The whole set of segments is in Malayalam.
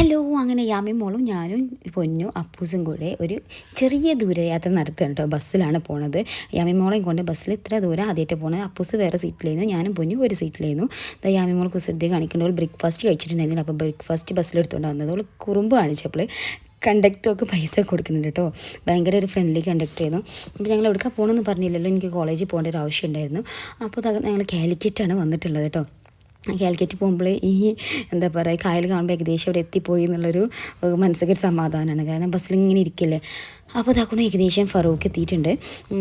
ഹലോ അങ്ങനെ യാമി മോളും ഞാനും പൊന്നു അപ്പൂസും കൂടെ ഒരു ചെറിയ ദൂരയാത്ര നടത്തുകയാണ് കേട്ടോ. ബസ്സിലാണ് പോണത്. യാമി മോളെയും കൊണ്ട് ബസ്സിൽ ഇത്ര ദൂരം ആദ്യമായിട്ട് പോണത് അപ്പൂസ് വേറെ സീറ്റിലായിരുന്നു. ഞാനും പൊന്നു ഒരു സീറ്റിലായിരുന്നു. ദാ യാമി മോൾ കുസൃതി കാണിക്കേണ്ട ബ്രേക്ക്ഫാസ്റ്റ് കഴിച്ചിട്ടുണ്ടായിരുന്നില്ല. അപ്പോൾ ബ്രേക്ക്ഫാസ്റ്റ് ബസ്സിലെടുത്തുകൊണ്ട് വന്നത്. അവൾ കുറുമ്പ് കാണിച്ചപ്പോൾ കണ്ടക്ടർക്ക് പൈസ കൊടുക്കുന്നുണ്ട് കേട്ടോ. ഭയങ്കര ഒരു ഫ്രണ്ട്ലി കണ്ടക്ടർ ആയിരുന്നു. അപ്പോൾ ഞങ്ങൾ എവിടേക്കാണ് പോകണമെന്ന് പറഞ്ഞില്ലല്ലോ. എനിക്ക് കോളേജിൽ പോകേണ്ട ഒരു ആവശ്യം ഉണ്ടായിരുന്നു. അപ്പോൾ അത് ഞങ്ങൾ കാലിക്കറ്റാണ് വന്നിട്ടുള്ളത് കേട്ടോ. കാലിക്കറ്റ് പോകുമ്പോൾ ഈ എന്താ പറയുക കായൽ കാണുമ്പോൾ ഏകദേശം അവിടെ എത്തിപ്പോയി എന്നുള്ളൊരു മനസ്സിലൊരു ഒരു സമാധാനമാണ് കാരണം ബസ്സിൽ ഇങ്ങനെ ഇരിക്കില്ലേ? അപ്പോൾ ഇതാക്കണം ഏകദേശം ഫറൂഖ് എത്തിയിട്ടുണ്ട്.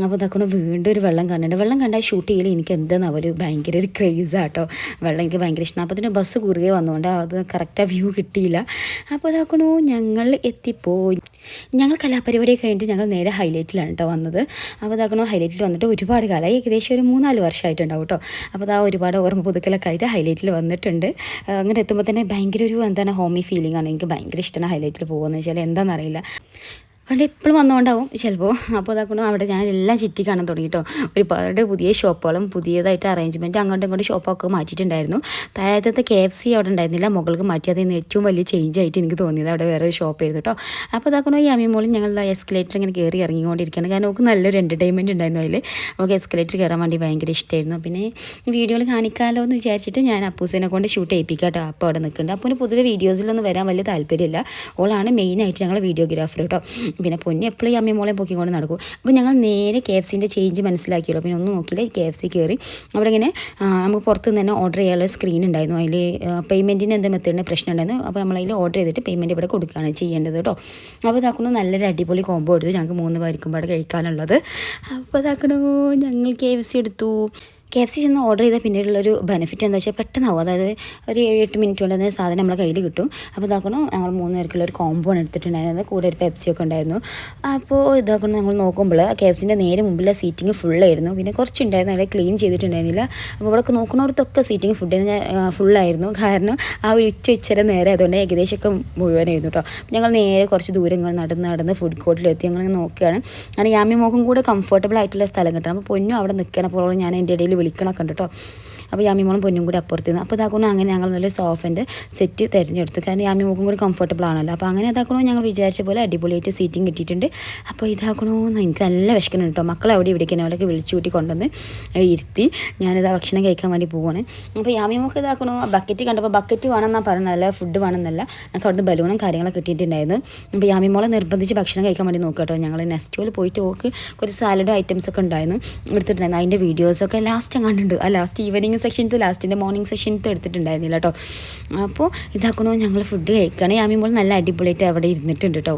അപ്പോൾ ഇതാക്കണം വീണ്ടും ഒരു വെള്ളം കണ്ടിട്ടുണ്ട് വെള്ളം കണ്ടാൽ ഷൂട്ട് ചെയ്യൽ എനിക്ക് എന്താണെന്ന് ഒരു ഭയങ്കര ഒരു ക്രേസാട്ടോ വെള്ളം എനിക്ക് ഭയങ്കര ഇഷ്ടമാണ് അപ്പോൾ അതിന് ബസ് കുറുകെ വന്നുകൊണ്ട് അത് കറക്റ്റ് വ്യൂ കിട്ടിയില്ല. അപ്പോൾ ഇതാക്കണു ഞങ്ങൾ എത്തിപ്പോയി ഞങ്ങൾ കലാപരിപാടി കഴിഞ്ഞിട്ട് ഞങ്ങൾ നേരെ ഹൈലൈറ്റിലാണ് കേട്ടോ വന്നത്. അപ്പോൾ ഇതാക്കണു ഹൈലൈറ്റിൽ വന്നിട്ട് ഒരുപാട് കാലമായി ഏകദേശം ഒരു മൂന്നാൽ വർഷമായിട്ടുണ്ടാവും കേട്ടോ അപ്പോൾ അതാ ഒരുപാട് ഓർമ്മ പുതുക്കലൊക്കെ ആയിട്ട് ഹൈലൈറ്റിൽ വന്നിട്ടുണ്ട്. അങ്ങനെ എത്തുമ്പോൾ തന്നെ ഭയങ്കര ഒരു എന്താണ് ഹോമി ഫീലിംഗ് ആണ്. എനിക്ക് ഭയങ്കര ഇഷ്ടമാണ് ഹൈലൈറ്റിൽ പോകുന്നത് വെച്ചാൽ എന്താണെന്നറിയില്ല പണ്ട് എപ്പോഴും വന്നുകൊണ്ടാവും ചിലപ്പോൾ അപ്പോൾ അതാക്കണം അവിടെ ഞാൻ എല്ലാം ചുറ്റി കാണാൻ തുടങ്ങി കേട്ടോ ഒരുപാട് പുതിയ ഷോപ്പുകളും പുതിയതായിട്ട് അറേഞ്ച്മെന്റ് അങ്ങോട്ടും ഇങ്ങോട്ടും ഷോപ്പൊക്കെ മാറ്റിയിട്ടുണ്ടായിരുന്നു. താഴത്തെ കെ എഫ് സി അവിടെ ഉണ്ടായിരുന്നില്ല. മുകൾക്ക് മാറ്റി അതിൽ നിന്ന് ഏറ്റവും വലിയ ചേഞ്ച് ആയിട്ട് എനിക്ക് തോന്നിയത് അവിടെ വേറെ ഷോപ്പായിരുന്നു കേട്ടോ അപ്പോൾ അതാക്കണം ഈ അമ്മിമോളും ഞങ്ങൾ എസ്കലേറ്റർ ഇങ്ങനെ കയറി ഇറങ്ങിക്കൊണ്ടിരിക്കുകയാണ്. കാരണം നമുക്ക് നല്ലൊരു എന്റർടൈൻമെന്റ് ഉണ്ടായിരുന്നു അതിൽ നമുക്ക് എസ്കലേറ്റർ കയറാൻ വേണ്ടി ഭയങ്കര ഇഷ്ടമായിരുന്നു പിന്നെ വീഡിയോയിൽ കാണിക്കാമല്ലോ എന്ന് വിചാരിച്ചിട്ട് ഞാൻ അപ്പൂസിനെ കൊണ്ട് ഷൂട്ട് ചെയ്യിപ്പിക്കാം കേട്ടോ അപ്പോൾ അവിടെ നിൽക്കുന്നുണ്ട്. അപ്പോൾ പൊതുവെ വീഡിയോസിലൊന്നും വരാൻ വലിയ താല്പര്യമില്ല. ഓളാണ് മെയിനായിട്ട് ഞങ്ങൾ വീഡിയോഗ്രാഫർ കേട്ടോ പിന്നെ പൊന്നി എപ്പോഴും ഈ അമ്മയും മോളെ പൊക്കിക്കൊണ്ട് നടക്കും. അപ്പോൾ ഞങ്ങൾ നേരെ കെ എഫ് സിന്റെ ചേഞ്ച് മനസ്സിലാക്കിയല്ലോ. പിന്നെ ഒന്നും നോക്കിയില്ല? കെ എഫ് സി കയറി അവിടെ ഇങ്ങനെ നമുക്ക് പുറത്ത് നിന്ന് തന്നെ ഓർഡർ ചെയ്യാനുള്ള സ്ക്രീൻ ഉണ്ടായിരുന്നു. അതിൽ പേയ്മെന്റിന് എന്ത് മെത്തേഡിന് പ്രശ്നം ഉണ്ടായിരുന്നു. അപ്പോൾ നമ്മളതിൽ ഓർഡർ ചെയ്തിട്ട് പേയ്മെന്റ് ഇവിടെ കൊടുക്കുകയാണ് ചെയ്യേണ്ടത് കേട്ടോ. അപ്പോൾ ഇതാക്കുന്നു നല്ലൊരു അടിപൊളി കോംബോ എടുത്തു. ഞങ്ങൾക്ക് മൂന്ന് പേർക്കും പാടെ കഴിക്കാനുള്ളത്. അപ്പോൾ ഇതാക്കണു ഞങ്ങൾ കെ എഫ് സി എടുത്തു. കെ എഫ് സി ചെന്ന് ഓർഡർ ചെയ്താൽ പിന്നീടുള്ളൊരു ബെനിഫിറ്റ് എന്താ വെച്ചാൽ പെട്ടെന്നാവും. അതായത് ഒരു ഏഴ് എട്ട് മിനിറ്റ് കൊണ്ട് തന്നെ സാധനം നമ്മളെ കയ്യിൽ കിട്ടും. അപ്പോൾ ഇതാക്കണം ഞങ്ങൾ മൂന്ന് പേർക്കുള്ള ഒരു കോമ്പോ ആണ് എടുത്തിട്ടുണ്ടായിരുന്നത്. കൂടെ ഒരു പെപ്സി ഒക്കെ ഉണ്ടായിരുന്നു. അപ്പോൾ ഇതാക്കണം ഞങ്ങൾ നോക്കുമ്പോൾ കെ എഫ് സിന്റെ നേരെ മുമ്പിലെ സീറ്റിംഗ് ഫുള്ളായിരുന്നു പിന്നെ കുറച്ചുണ്ടായിരുന്നു. അവിടെ ക്ലീൻ ചെയ്തിട്ടുണ്ടായിരുന്നില്ല. അപ്പോൾ ഇവിടെ നോക്കുന്നവർക്കൊക്കെ സീറ്റിംഗ് ഫുഡ് ഫുള്ളായിരുന്നു കാരണം ആ ഒരു ഉച്ച ഉച്ചര നേരെ അതുകൊണ്ട് ഏകദേശമൊക്കെ മുഴുവനായിരുന്നു കേട്ടോ ഞങ്ങൾ നേരെ കുറച്ച് ദൂരങ്ങൾ നടന്ന് നടന്ന് ഫുഡ് കോർട്ടിലെത്തി ഞങ്ങൾ നോക്കുകയാണ് അങ്ങനെ യാമി മോക്കും കൂടെ കംഫർട്ടബിൾ ആയിട്ടുള്ള സ്ഥലം കിട്ടണം. അപ്പോൾ പൊന്നും അവിടെ നിൽക്കണം അപ്പോൾ ഞാൻ എന്റെ ഇടയിൽ വിളിക്കണമൊക്കെ ഉണ്ട് അപ്പോൾ യാമി യാമിമോളും പൊന്നും കൂടി അപ്പുറത്തിരുന്നു അപ്പോൾ ഇതാക്കണോ അങ്ങനെ ഞങ്ങൾ നല്ല സോഫന്റെ സെറ്റ് തിരഞ്ഞെടുത്തു. കാരണം യാമി യാമിമോക്കും കൂടി കംഫർട്ടബിൾ ആണല്ലോ. അപ്പോൾ അങ്ങനെ ഇതാക്കണോ ഞങ്ങൾ വിചാരിച്ച പോലെ അടിപൊളിയായിട്ട് സീറ്റിംഗ് കിട്ടിയിട്ടുണ്ട്. അപ്പോൾ ഇതാക്കണോ എനിക്ക് നല്ല വിശക്കണം കേട്ടോ. മക്കളെ അവിടെ ഇവിടേക്ക് അവരൊക്കെ വിളിച്ചു കൂട്ടി കൊണ്ടുവന്ന് ഇരുത്തി. ഞാനിത് ഭക്ഷണം കഴിക്കാൻ വേണ്ടി പോവാണ്. അപ്പോൾ യാമി യാമിമോക്ക് ഇതാക്കണോ ബക്കറ്റ് കണ്ടപ്പോൾ ബക്കറ്റ് വേണമെന്നാണ് പറയുന്നത് അല്ല ഫുഡ് വേണമെന്നല്ല. ഞങ്ങൾക്ക് അവിടുന്ന് ബലൂണും കാര്യങ്ങളൊക്കെ കിട്ടിയിട്ടുണ്ടായിരുന്നു. അപ്പോൾ യാമി മോളെ നിർബന്ധിച്ച് ഭക്ഷണം കഴിക്കാൻ വേണ്ടി നോക്കുക കേട്ടോ. ഞങ്ങൾ നെക്സ്റ്റോയിൽ പോയിട്ട് ഓക്ക് കുറച്ച് സാലഡും ഐറ്റംസ് ഒക്കെ ഉണ്ടായിരുന്നു എടുത്തിട്ടുണ്ടായിരുന്നു. അതിന്റെ വീഡിയോസൊക്കെ ലാസ്റ്റ് കണ്ടിട്ടുണ്ട്. ആ ലാസ്റ്റ് ഈവനിങ് സെക്ഷനത്ത് ലാസ്റ്റിന്റെ മോർണിംഗ് സെക്ഷനത്ത് എടുത്തിട്ടുണ്ടായിരുന്നില്ല കേട്ടോ അപ്പോൾ ഇതാക്കണോ ഞങ്ങൾ ഫുഡ് കഴിക്കുകയാണ് യാമിമ്പോൾ നല്ല അടിപൊളിയായിട്ട് അവിടെ ഇരുന്നിട്ടുണ്ട് കേട്ടോ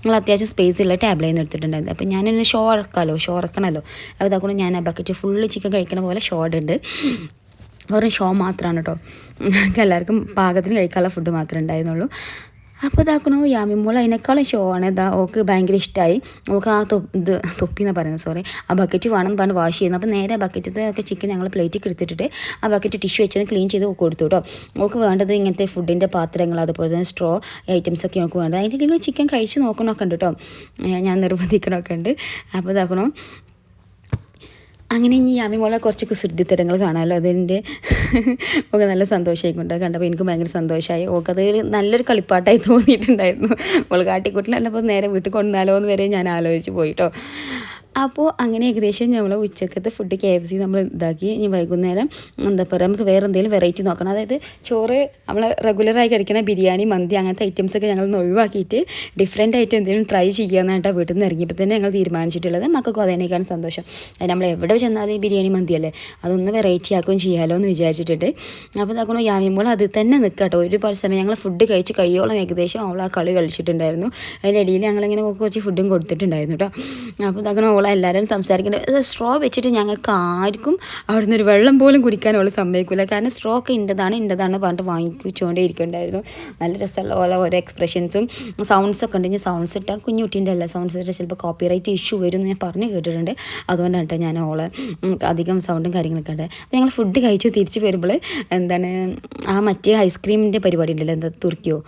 ഞങ്ങൾ അത്യാവശ്യം സ്പേസ് ഉള്ള ടേബിളിൽ നിന്ന് എടുത്തിട്ടുണ്ടായിരുന്നു അപ്പോൾ ഞാനൊന്ന് ഷോ ഇറക്കാമല്ലോ ഷോ ഇറക്കണമല്ലോ അപ്പോൾ ഇതാക്കണോ ഞാൻ ആ ബക്കറ്റ് ഫുള്ള് ചിക്കൻ കഴിക്കണ പോലെ ഷോ ഉണ്ട്. വെറും ഷോ മാത്രമാണ് കേട്ടോ എല്ലാവർക്കും പാകത്തിന് കഴിക്കാനുള്ള ഫുഡ് മാത്രമേ ഉണ്ടായിരുന്നുള്ളൂ. അപ്പോൾ ഇതാക്കണു യാമിമോൾ അതിനേക്കാളും ഷോ ആണ്. ഇതാ ഓക്ക് ഭയങ്കര ഇഷ്ടമായി ഓക്ക് ആ ഇത് തൊപ്പി എന്ന് പറയുന്നത് സോറി ആ ബക്കറ്റ് വേണം പറഞ്ഞ് വാഷ് ചെയ്യുന്നു. അപ്പോൾ നേരെ ബക്കറ്റത്തെ ഒക്കെ ചിക്കൻ ഞങ്ങൾ പ്ലേറ്റിൽ എടുത്തിട്ട് ആ ബക്കറ്റ് ടിഷ്യൂ വെച്ച് ക്ലീൻ ചെയ്ത് കൊടുത്തു കേട്ടോ ഓക്ക് വേണ്ടത് ഇങ്ങനത്തെ ഫുഡിന്റെ പാത്രങ്ങൾ അതുപോലെ തന്നെ സ്ട്രോ ഐറ്റംസ് ഒക്കെ നമുക്ക് വേണ്ടത്. അതിന്റെ ഇടയിൽ ചിക്കൻ കഴിച്ച് നോക്കണമൊക്കെ ഉണ്ട് കേട്ടോ ഞാൻ നിർബന്ധിക്കണമൊക്കെ ഉണ്ട്. അപ്പോൾ ഇതാക്കണോ അങ്ങനെ ഇനി യാമിമോളെ കുറച്ച് കുസൃതിത്തരങ്ങൾ കാണാമല്ലോ അതിന്റെ ഒക്കെ നല്ല സന്തോഷമായിക്കൊണ്ട്. കണ്ടപ്പോൾ എനിക്ക് ഭയങ്കര സന്തോഷമായി. ഓക്കെ അത് നല്ലൊരു കളിപ്പാട്ടായി തോന്നിയിട്ടുണ്ടായിരുന്നു. ഓൾ കാട്ടിക്കൂട്ടിൽ കണ്ടപ്പോൾ നേരെ വീട്ടിൽ കൊണ്ടുവന്നാലോ എന്ന് വരെ ഞാൻ ആലോചിച്ച് പോയിട്ടോ. അപ്പോൾ അങ്ങനെ ഏകദേശം ഞങ്ങൾ ഉച്ചക്കത്തെ ഫുഡ് കെ എഫ് സി നമ്മൾ ഇതാക്കി. ഇനി വൈകുന്നേരം എന്താ പറയുക നമുക്ക് വേറെ എന്തെങ്കിലും വെറൈറ്റി നോക്കണം. അതായത് ചോറ് നമ്മൾ റെഗുലറായി കഴിക്കുന്ന ബിരിയാണി മന്തി അങ്ങനത്തെ ഐറ്റംസ് ഒക്കെ ഞങ്ങൾ ഒഴിവാക്കിയിട്ട് ഡിഫറെന്റ് ആയിട്ട് എന്തെങ്കിലും ട്രൈ ചെയ്യാന്നായിട്ടാ വീട്ടിൽ നിന്ന് ഇറങ്ങിയപ്പോൾ തന്നെ ഞങ്ങൾ തീരുമാനിച്ചിട്ടുള്ളത് മക്കൾക്കും അതിനേക്കാളും സന്തോഷം. അത് നമ്മൾ എവിടെ ചെന്നാലും ബിരിയാണി മന്തി അല്ലേ? അതൊന്ന് വെറൈറ്റി ആക്കുകയും ചെയ്യാമല്ലോ എന്ന് വിചാരിച്ചിട്ടുണ്ട്. അപ്പോൾ നോക്കണം യാമിമ്പോൾ അത് തന്നെ നിൽക്കുക കേട്ടോ ഒരുപാട് സമയം ഞങ്ങൾ ഫുഡ് കഴിച്ച് കഴിയോളം ഏകദേശം അവൾ ആ കളി കളിച്ചിട്ടുണ്ടായിരുന്നു. അതിന്റെ ഇടയിൽ ഞങ്ങളിങ്ങനെ കുറച്ച് ഫുഡും കൊടുത്തിട്ടുണ്ടായിരുന്നു കേട്ടോ അപ്പോൾ ഇതാക്കണം അവൾ എല്ലാവരും സംസാരിക്കുന്നത് സ്ട്രോ വെച്ചിട്ട് ഞങ്ങൾക്ക് ആർക്കും അവിടെ നിന്ന് ഒരു വെള്ളം പോലും കുടിക്കാൻ അവൾ സമ്മതിക്കില്ല കാരണം സ്ട്രോ ഒക്കെ ഇന്റെതാണ് ഇന്റെതാണ് പറഞ്ഞിട്ട് വാങ്ങിച്ചുകൊണ്ടേ ഇരിക്കുന്നുണ്ടായിരുന്നു നല്ല രസമുള്ള പോലെ ഓരോ എക്സ്പ്രഷൻസും സൗണ്ട്സ് ഒക്കെ ഇനി സൗണ്ട്സ് ഇട്ടാൽ കുഞ്ഞു കുട്ടീന്റെ അല്ല സൗണ്ട്സ് ഇട്ടാൽ ചിലപ്പോൾ കോപ്പിറൈറ്റ് ഇഷ്യൂ വരും എന്ന് ഞാൻ പറഞ്ഞു കേട്ടിട്ടുണ്ട്. അതുകൊണ്ടാണ് കേട്ടോ ഞാൻ ഓളെ അധികം സൗണ്ടും കാര്യങ്ങളൊക്കെ ഉണ്ട് അപ്പോൾ ഞങ്ങൾ ഫുഡ് കഴിച്ചു. തിരിച്ച് വരുമ്പോൾ എന്താണ് ആ മറ്റേ ഐസ്ക്രീമിന്റെ പരിപാടി ഉണ്ടല്ലോ എന്താ തുർക്കിയോ?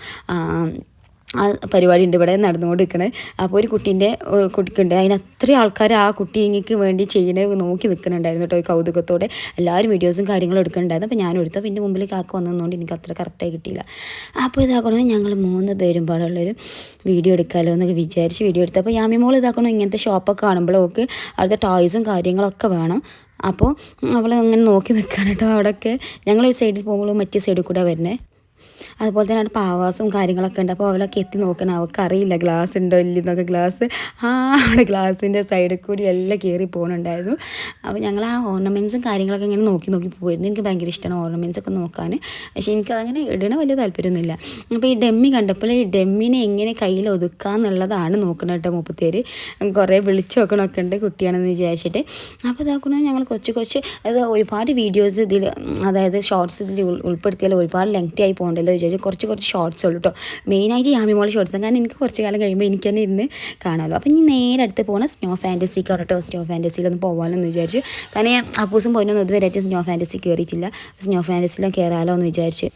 ആ, പരിപാടി ഉണ്ട് ഇവിടെ നടന്നുകൊണ്ടിരിക്കണേ. അപ്പോൾ ഒരു കുട്ടീന്റെ കുട്ടിക്കുണ്ട്. അതിന് അത്രയും ആൾക്കാർ ആ കുട്ടിക്ക് വേണ്ടി ചെയ്യണേ നോക്കി നിൽക്കുന്നുണ്ടായിരുന്നു കേട്ടോ ഈ കൗതുകത്തോടെ. എല്ലാവരും വീഡിയോസും കാര്യങ്ങളും എടുക്കുന്നുണ്ടായിരുന്നു. അപ്പോൾ ഞാനും എടുത്തു. പിന്നെ മുമ്പിൽ കാക്ക വന്നതുകൊണ്ട് എനിക്ക് അത്ര കറക്റ്റായി കിട്ടിയില്ല. അപ്പോൾ ഇതാക്കണമെന്ന് ഞങ്ങൾ മൂന്ന് പേരും പാടുള്ളൊരു വീഡിയോ എടുക്കാമല്ലോ എന്നൊക്കെ വിചാരിച്ച് വീഡിയോ എടുത്തു. അപ്പോൾ യാമി മോൾ ഇതാക്കണം ഇങ്ങനത്തെ ഷോപ്പൊക്കെ കാണുമ്പോഴൊക്കെ അവിടുത്തെ ടോയ്സും കാര്യങ്ങളൊക്കെ വേണം. അപ്പോൾ അവൾ അങ്ങനെ നോക്കി നിൽക്കാൻ കേട്ടോ അവിടെയൊക്കെ. ഞങ്ങളൊരു സൈഡിൽ പോകുമ്പോൾ മറ്റേ സൈഡിൽ കൂടെ വരുന്നത് അതുപോലെ തന്നെ അവിടെ പാവാസും കാര്യങ്ങളൊക്കെ ഉണ്ട്. അപ്പോൾ അവളൊക്കെ എത്തി നോക്കണം. അവൾക്ക് അറിയില്ല ഗ്ലാസ് ഉണ്ടോ ഇല്ലെന്നൊക്കെ ഗ്ലാസ് ആ അവിടെ ഗ്ലാസിന്റെ സൈഡിൽ കൂടി എല്ലാം കയറി പോകുന്നുണ്ടായിരുന്നു അപ്പോൾ ഞങ്ങൾ ആ ഓർണമെന്റ്സും കാര്യങ്ങളൊക്കെ ഇങ്ങനെ നോക്കി നോക്കി പോയിരുന്നു. എനിക്ക് ഭയങ്കര ഇഷ്ടമാണ് ഓർണമെന്റ്സ് ഒക്കെ നോക്കാൻ. പക്ഷേ എനിക്ക് അങ്ങനെ ഇടണ വലിയ താല്പര്യമൊന്നുമില്ല. അപ്പോൾ ഈ ഡെമ്മി കണ്ടപ്പോൾ ഈ ഡെമ്മിനെ എങ്ങനെ കയ്യിൽ ഒതുക്കാന്നുള്ളതാണ് നോക്കുന്നത് കേട്ടോ മുപ്പത്തേര് കുറേ വിളിച്ചു നോക്കണമൊക്കെ ഉണ്ട് കുട്ടിയാണെന്ന് വിചാരിച്ചിട്ട്. അപ്പോൾ ഇതാക്കണം ഞങ്ങൾ കൊച്ചു കൊച്ച് അത് ഒരുപാട് വീഡിയോസ് ഇതിൽ അതായത് ഷോർട്സ് ഇതിൽ ഉൾ- ഉൾപ്പെടുത്തിയാൽ ഒരുപാട് ലെങ്ത്തി ആയി പോകണ്ടല്ലോ. വിചാരിച്ചു കുറച്ച് കുറച്ച് ഷോർട്സ് ഉള്ളൂ കേട്ടോ മെയിനായിട്ട് യാമിമോൾ ഷോർട്സ് കാരണം എനിക്ക് കുറച്ച് കാലം കഴിയുമ്പോൾ എനിക്ക് തന്നെ ഇരുന്ന് കാണാമല്ലോ അപ്പം ഇനി നേരെ അടുത്ത് പോകണം സ്നോ ഫാന്റസിക്ക് കേട്ടോ സ്നോ ഫാന്റസിയിലൊന്ന് പോകാമല്ലോ എന്ന് വിചാരിച്ചു. കാരണം അപ്പൂസും ഇതുവരെ ഇതുവരെയായിട്ട് സ്നോ ഫാന്റസി കയറിയിട്ടില്ല സ്നോ ഫാന്റസിയിലും കയറാമല്ലോ എന്ന് വിചാരിച്ചു.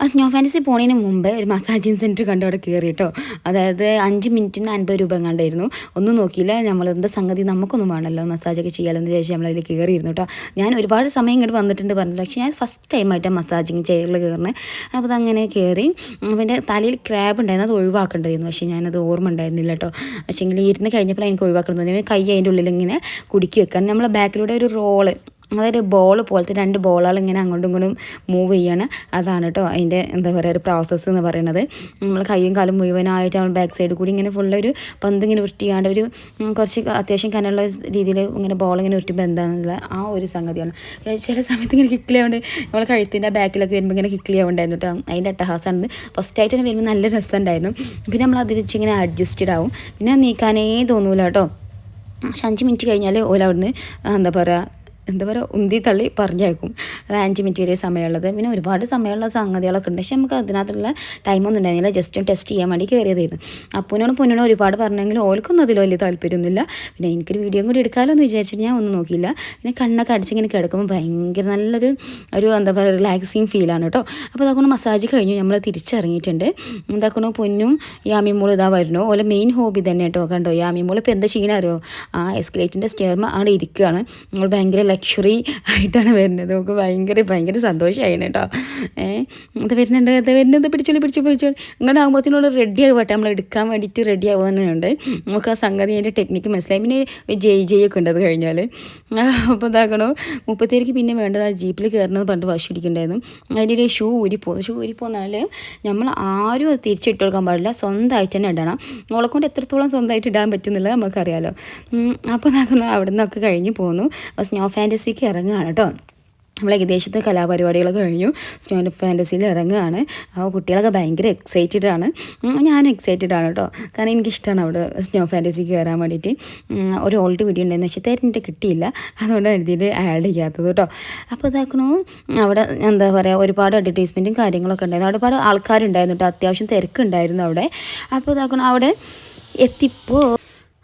ആ സ്നോ ഫാന്റസി പോണതിന് മുമ്പ് ഒരു മസാജിങ് സെന്റർ കണ്ട് അവിടെ കയറി കേട്ടോ അതായത് അഞ്ച് മിനിറ്റിന് അൻപത് രൂപ കണ്ടായിരുന്നു ഒന്നും നോക്കിയില്ല നമ്മളെന്താ സംഗതി നമുക്കൊന്നും വേണമല്ലോ മസാജൊക്കെ ചെയ്യാമെന്ന് വിചാരിച്ച് നമ്മളതിൽ കയറിയിരുന്നു കേട്ടോ ഞാൻ ഒരുപാട് സമയം ഇങ്ങോട്ട് വന്നിട്ടുണ്ട് പറഞ്ഞില്ല പക്ഷേ ഞാൻ ഫസ്റ്റ് ടൈമായിട്ടാണ് മസാജിങ് ചെയറിൽ കയറുന്നത് അപ്പോൾ അതങ്ങനെ കയറി പിന്നെ തലയിൽ ക്രാബ് ഉണ്ടായിരുന്നു അത് ഒഴിവാക്കേണ്ടതായിരുന്നു പക്ഷേ ഞാനത് ഓർമ്മ ഉണ്ടായിരുന്നില്ല കേട്ടോ പക്ഷേ എങ്കിൽ ഇരുന്ന് കഴിഞ്ഞപ്പോൾ എനിക്ക് ഒഴിവാക്കണം തോന്നി കൈ അതിന്റെ ഉള്ളിൽ ഇങ്ങനെ കുടുക്കി വെക്കാൻ. നമ്മളെ ബാക്കിലൂടെ ഒരു റോൾ അതായത് ബോൾ പോലത്തെ രണ്ട് ബോളുകൾ ഇങ്ങനെ അങ്ങോട്ടും ഇങ്ങോട്ടും മൂവ് ചെയ്യാണ്. അതാണ് കേട്ടോ അതിന്റെ എന്താ പറയുക ഒരു പ്രോസസ്സ് എന്ന് പറയുന്നത്. നമ്മൾ കൈയും കാലും മുഴുവനായിട്ട് നമ്മൾ ബാക്ക് സൈഡ് കൂടി ഇങ്ങനെ ഫുള്ള് ഒരു പന്ത് ഇങ്ങനെ ഉരുട്ടിയാണ്ട് ഒരു കുറച്ച് അത്യാവശ്യം കനുള്ള രീതിയിൽ ഇങ്ങനെ ബോൾ ഇങ്ങനെ ഉരുട്ടുമ്പോൾ എന്താണെന്നുള്ള ആ ഒരു സംഗതിയാണ്. ചില സമയത്ത് ഇങ്ങനെ കിക്ക് ആവുണ്ട് നമ്മൾ കഴുത്തിന്റെ ബാക്കിലൊക്കെ വരുമ്പോൾ ഇങ്ങനെ കിക്ക് ആവുണ്ടായിരുന്നു കേട്ടോ അതിന്റെ ഫസ്റ്റ് ഫസ്റ്റായിട്ട് തന്നെ വരുമ്പോൾ നല്ല രസമുണ്ടായിരുന്നു പിന്നെ നമ്മൾ അതിൽ വെച്ച് ഇങ്ങനെ അഡ്ജസ്റ്റഡ് ആവും. പിന്നെ നീക്കാനേ തോന്നൂല കേട്ടോ പക്ഷെ അഞ്ച് മിനിറ്റ് കഴിഞ്ഞാൽ ഓല അവിടുന്ന് എന്താ പറയുക എന്താ പറയുക ഉന്തി തള്ളി പറഞ്ഞേക്കും അത് അഞ്ച് മിനിറ്റ് വരെ സമയമുള്ളത്. പിന്നെ ഒരുപാട് സമയമുള്ള സംഗതികളൊക്കെ ഉണ്ട്. പക്ഷെ നമുക്ക് അതിനകത്തുള്ള ടൈമൊന്നും ഉണ്ടായിരുന്നില്ല. ജസ്റ്റ് ടെസ്റ്റ് ചെയ്യാൻ വേണ്ടി കയറിയതായിരുന്നു അപ്പൂനോട് പൊന്നോട് ഒരുപാട് പറഞ്ഞെങ്കിലും ഓൽക്കൊന്നും അതിൽ വലിയ താല്പര്യമൊന്നുമില്ല. പിന്നെ എനിക്കൊരു വീഡിയോ കൂടി എടുക്കാമല്ലോ എന്ന് വിചാരിച്ചിട്ട് ഞാൻ ഒന്നും നോക്കിയില്ല. പിന്നെ കണ്ണൊക്കെ അടിച്ചിങ്ങനെ കിടക്കുമ്പോൾ ഭയങ്കര നല്ലൊരു ഒരു എന്താ പറയുക റിലാക്സിങ് ഫീലാണ് കേട്ടോ. അപ്പോൾ അതൊക്കെ മസാജ് കഴിഞ്ഞു. നമ്മൾ തിരിച്ചിറങ്ങിയിട്ടുണ്ട്. എന്താക്കണോ പൊന്നും യാമിമോൾ ഇതാ വരുന്നു. ഓലെ മെയിൻ ഹോബി തന്നെ കേട്ടോ. കണ്ടോ? യാമിമോൾ ഇപ്പോൾ എന്താ ചെയ്യണ അറിയോ? ആ എസ്കലേറ്റിന്റെ സ്റ്റെയർമ അവിടെ ഇരിക്കുകയാണ് നമ്മൾ ഭയങ്കര ലക്ഷറി ആയിട്ടാണ് വരുന്നത്. നമുക്ക് ഭയങ്കര ഭയങ്കര സന്തോഷമായിരുന്നു കേട്ടോ. ഏഹ് അത് വരുന്നുണ്ട് അത് വരുന്നത് പിടിച്ചോളി പിടിച്ചു പിടിച്ചോളി ഇങ്ങനെ ആകുമ്പോഴത്തേനുള്ള റെഡി ആവട്ടെ. നമ്മൾ എടുക്കാൻ വേണ്ടിയിട്ട് റെഡി ആവാനുണ്ട് നമുക്ക് ആ സംഗതി അതിന്റെ ടെക്നിക്ക് മനസ്സിലായി. പിന്നെ ജയ് ഒക്കെ ഉണ്ട് അത് കഴിഞ്ഞാൽ അപ്പോൾ ഇതാക്കണോ മുപ്പത്തേക്ക് പിന്നെ വേണ്ടത് ആ ജീപ്പിൽ കയറുന്നത് പണ്ട് വാശി പിടിക്കണ്ടായിരുന്നു. അതിന്റെ ഷൂ ഊരിപ്പോകുന്നു ഷൂ ഊരിപ്പോന്നാൽ നമ്മൾ ആരും അത് തിരിച്ചിട്ട് കൊടുക്കാൻ പാടില്ല. സ്വന്തമായിട്ട് തന്നെ ഇടണം. മോളെ കൊണ്ട് എത്രത്തോളം സ്വന്തമായിട്ട് ഇടാൻ പറ്റുന്നില്ല നമുക്കറിയാലോ. അപ്പോൾ ഇതാക്കണോ അവിടെ നിന്നൊക്കെ കഴിഞ്ഞ് പോന്നു. സ്നോ സ്നോ ഫാന്റസിക്ക് ഇറങ്ങുകയാണ് കേട്ടോ. നമ്മൾ ഏകദേശത്തെ കലാപരിപാടികളൊക്കെ കഴിഞ്ഞു. സ്നോ ഫാന്റസിയിൽ ഇറങ്ങുകയാണ്. അപ്പോൾ കുട്ടികളൊക്കെ ഭയങ്കര എക്സൈറ്റഡ് ആണ്. ഞാനും എക്സൈറ്റഡ് ആണ് കേട്ടോ. കാരണം എനിക്കിഷ്ടമാണ് അവിടെ സ്നോ ഫാന്റസി കയറാൻ വേണ്ടിയിട്ട്. ഒരു ഓൾഡ് വീഡിയോ ഉണ്ടായിരുന്നു പക്ഷേ തെരഞ്ഞിട്ട് കിട്ടിയില്ല. അതുകൊണ്ട് എഴുതിയിട്ട് ആഡ് ചെയ്യാത്തത് കേട്ടോ. അപ്പോൾ ഇതാക്കണു അവിടെ എന്താ പറയുക ഒരുപാട് അഡ്വർടൈസ്മെന്റും കാര്യങ്ങളൊക്കെ ഉണ്ടായിരുന്നു. അവിടെ ഒരുപാട് ആൾക്കാരുണ്ടായിരുന്നു കേട്ടോ. അത്യാവശ്യം തിരക്കുണ്ടായിരുന്നു അവിടെ. അപ്പോൾ ഇതാക്കണോ അവിടെ എത്തിപ്പോ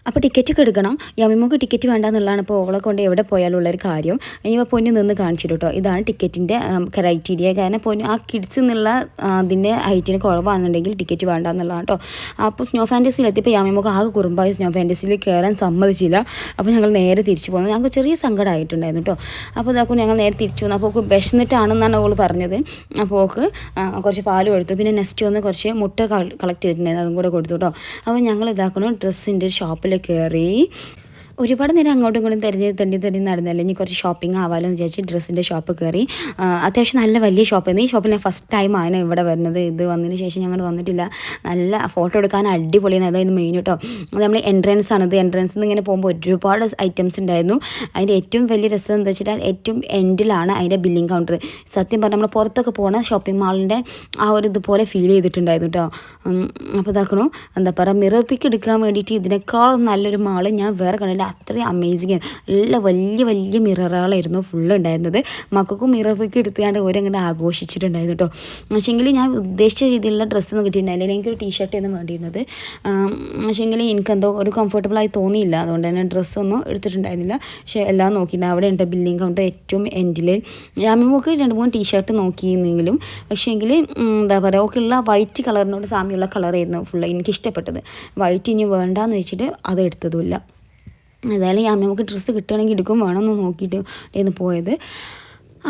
അപ്പോൾ ടിക്കറ്റ് ഒക്കെ എടുക്കണം. യമിമോക്ക് ടിക്കറ്റ് വേണ്ട എന്നുള്ളതാണ് ഇപ്പോൾ ഓളെ കൊണ്ട് എവിടെ പോയാലും ഉള്ളൊരു കാര്യം. ഇനിയിപ്പോൾ പൊന്നു നിന്ന് കാണിച്ചു കേട്ടോ ഇതാണ് ടിക്കറ്റിന്റെ ക്രൈറ്റീരിയ കാരണം പൊന്നു ആ കിഡ്സ് എന്നുള്ള അതിന്റെ ഹൈറ്റിന് കുറവാണെന്നുണ്ടെങ്കിൽ ടിക്കറ്റ് വേണ്ട എന്നുള്ളതാണ് കേട്ടോ അപ്പോൾ സ്നോ ഫാന്റസിയിലെത്തിയപ്പോൾ യാമിമോക്ക് ആകെ കുറുമ്പായി സ്നോ ഫാന്റസിയിൽ കയറാൻ സമ്മതിച്ചില്ല. അപ്പോൾ ഞങ്ങൾ നേരെ തിരിച്ചു പോകുന്നു ഞങ്ങൾക്ക് ചെറിയ സങ്കടമായിട്ടുണ്ടായിരുന്നു കേട്ടോ അപ്പോൾ ഇതാക്കും ഞങ്ങൾ നേരെ തിരിച്ചു വന്നു. അപ്പോൾ ഓൾക്ക് വിശന്നിട്ടാണെന്നാണ് അവൾ പറഞ്ഞത്. അപ്പോൾ ഓക്ക് കുറച്ച് പാൽ കൊടുത്തു. പിന്നെ നെക്സ്റ്റ് വന്ന് കുറച്ച് മുട്ട കളക്ട് ചെയ്തിട്ടുണ്ടായിരുന്നു. അതും കൂടെ കൊടുത്തു കേട്ടോ അപ്പോൾ ഞങ്ങൾ ഇതാക്കണം ഡ്രസ്സിന്റെ ഷോപ്പിൽ കയറി ഒരുപാട് നേരം അങ്ങോട്ടും ഇങ്ങോട്ടും തിരഞ്ഞ് തെണ്ടി തെണ്ടി നടന്നല്ലേ? ഇനി കുറച്ച് ഷോപ്പിംഗ് ആവാലോ എന്ന് വിചാരിച്ച് ഡ്രസ്സിന്റെ ഷോപ്പ് കയറി അത്യാവശ്യം നല്ല വലിയ ഷോപ്പായിരുന്നു ഈ ഷോപ്പിൽ ഞാൻ ഫസ്റ്റ് ടൈം ആണ് ഇവിടെ വരുന്നത്. ഇത് വന്നതിന് ശേഷം ഞങ്ങൾ വന്നിട്ടില്ല. നല്ല ഫോട്ടോ എടുക്കാൻ അടിപൊളിയാണ് അതായത് മെയിൻ കേട്ടോ അത് നമ്മൾ എൻട്രൻസ് ആണ്. ഇത് എൻട്രൻസ് നിന്ന് ഇങ്ങനെ പോകുമ്പോൾ ഒരുപാട് ഐറ്റംസ് ഉണ്ടായിരുന്നു. അതിന്റെ ഏറ്റവും വലിയ രസം എന്താ വെച്ചാൽ ഏറ്റവും എൻഡിലാണ് അതിന്റെ ബില്ലിംഗ് കൗണ്ടർ സത്യം പറഞ്ഞാൽ നമ്മൾ പുറത്തൊക്കെ പോകണ ഷോപ്പിംഗ് മാളിന്റെ ആ ഒരു ഇതുപോലെ ഫീൽ ചെയ്തിട്ടുണ്ടായിരുന്നു കേട്ടോ അപ്പോൾ ഇതാക്കണോ. എന്താ പറയുക മിറർ പിക്ക് എടുക്കാൻ വേണ്ടിയിട്ട് ഇതിനേക്കാളും നല്ലൊരു മാൾ ഞാൻ വേറെ കണ്ടില്ല അത്രയും അമേസിങ് നല്ല വലിയ വലിയ മിററുകളായിരുന്നു ഫുള്ള് ഉണ്ടായിരുന്നത്. മക്കൾക്കും മിററൊക്കെ എടുത്തുകൊണ്ട് ഓരങ്ങനെ ആഘോഷിച്ചിട്ടുണ്ടായിരുന്നു കേട്ടോ പക്ഷേങ്കിൽ ഞാൻ ഉദ്ദേശിച്ച രീതിയിലുള്ള ഡ്രസ്സ് ഒന്നും കിട്ടിയിട്ടുണ്ടായില്ല എനിക്കൊരു ടീഷർട്ട് ആയിരുന്നു വേണ്ടിയിരുന്നത്. പക്ഷേങ്കിൽ എനിക്കെന്തോ ഒരു കംഫർട്ടബിൾ ആയി തോന്നിയില്ല. അതുകൊണ്ട് തന്നെ ഡ്രസ്സൊന്നും എടുത്തിട്ടുണ്ടായിരുന്നില്ല. പക്ഷേ എല്ലാം നോക്കിയിട്ടുണ്ട്. അവിടെ ഉണ്ട് ബില്ലിംഗ് കൗണ്ടർ ഏറ്റവും എൻഡിൽ യാമിമോക്ക് രണ്ട് മൂന്ന് ടീഷർട്ട് നോക്കിയിരുന്നെങ്കിലും പക്ഷേങ്കിൽ എന്താ പറയുക ഓക്കെയുള്ള വൈറ്റ് കളറിനോട് സാമ്യമുള്ള കളറായിരുന്നു ഫുള്ള് എനിക്ക് ഇഷ്ടപ്പെട്ടത് വൈറ്റ് ഇനി വേണ്ടാന്ന് വെച്ചിട്ട് അത് എടുത്തതുമില്ല. ഏതായാലും ഞാൻ നമുക്ക് ഡ്രസ്സ് കിട്ടുകയാണെങ്കിൽ എടുക്കും വേണമെന്ന് നോക്കിയിട്ട് ഇന്ന് പോയത്.